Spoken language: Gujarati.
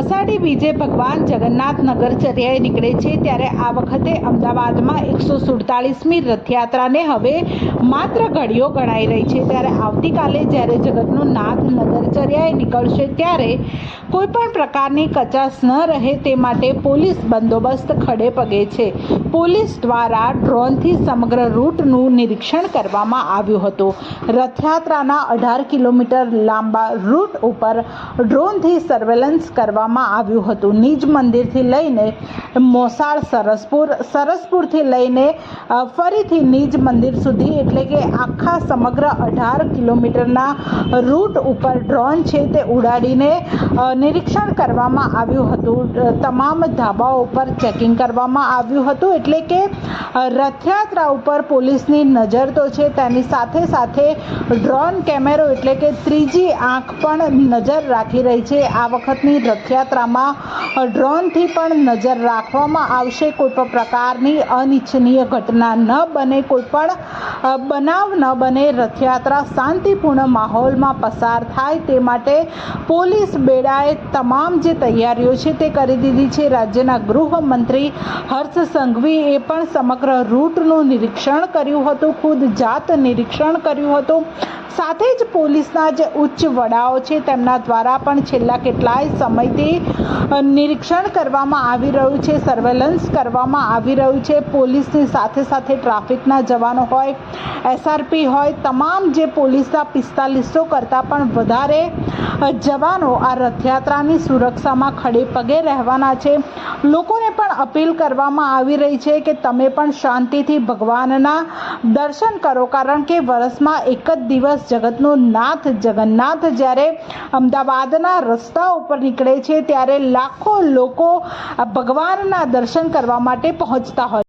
અષાઢી બીજે ભગવાન જગન્નાથ નગરચર્યાએ નીકળે છે ત્યારે આ વખતે અમદાવાદમાં એકસો સુડતાલીસમી રથયાત્રાને હવે માત્ર ઘડીઓ ગણાઈ રહી છે. ત્યારે આવતીકાલે જ્યારે જગતનું નાથ નગરચર્યાએ નીકળશે ત્યારે કોઈપણ પ્રકારની કચાશ ન રહે તે માટે પોલીસ બંદોબસ્ત ખડે પગે છે. પોલીસ દ્વારા ડ્રોનથી સમગ્ર રૂટનું નિરીક્ષણ કરવામાં આવ્યું હતું. રથયાત્રાના અઢાર કિલોમીટર લાંબા રૂટ ઉપર ડ્રોનથી સર્વેલન્સ કરવામાં આવ્યું હતું. નિજ મંદિરથી લઈને મોસાળ, સરસપુર, સરસપુરથી લઈને ફરીથી નિજ મંદિર સુધી, એટલે કે આખા સમગ્ર અઢાર કિલોમીટરના રૂટ ઉપર ડ્રોન છે તે ઉડાડીને નિરીક્ષણ કરવામાં આવ્યું હતું. તમામ ધાબાઓ ઉપર ચેકિંગ કરવામાં આવ્યું હતું. એટલે કે રથયાત્રા ઉપર પોલીસની નજર તો છે, તેની સાથે સાથે ડ્રોન કેમેરો એટલે કે ત્રીજી આંખ પણ નજર રાખી રહી છે. આ વખતની રથયાત્રામાં ડ્રોનથી પણ નજર રાખવામાં આવશે કોઈ પણ પ્રકારની અનિચ્છનીય ઘટના ન બને, કોઈ પણ બનાવ ન બને, રથયાત્રા શાંતિપૂર્ણ માહોલમાં પસાર થાય તે માટે પોલીસ બેડાએ તમામ જે તૈયારીઓ છે તે કરી દીધી છે. રાજ્યના ગૃહમંત્રી હર્ષ સંઘવીએ પણ સમગ્ર રૂટનું નિરીક્ષણ કર્યું હતું, ખુદ જાત નિરીક્ષણ કર્યું હતું. સાથે જ પોલીસના જે ઉચ્ચ વડાઓ છે. તેમના દ્વારા પણ છેલ્લા કેટલાય સમયથી નિરીક્ષણ કરવામાં આવી રહ્યું છે સર્વેલન્સ કરવામાં આવી રહ્યું છે. પોલીસની સાથે સાથે ટ્રાફિકના જવાનો હોય એસઆરપી હોય, તમામ જે પોલીસના પિસ્તાલીસો કરતાં પણ વધારે જવાનો આ રથયાત્રાની સુરક્ષામાં ખડે પગે રહેવાના છે. લોકોને પણ અપીલ કરવામાં આવી રહી છે કે તમે પણ શાંતિથી ભગવાનના દર્શન કરો. કારણ કે વર્ષમાં એક જ દિવસ જગતનો નાથ જગન્નાથ જ્યારે અમદાવાદના રસ્તા ઉપર નીકળે છે, ત્યારે લાખો લોકો ભગવાનના દર્શન કરવા માટે પહોંચતા હોય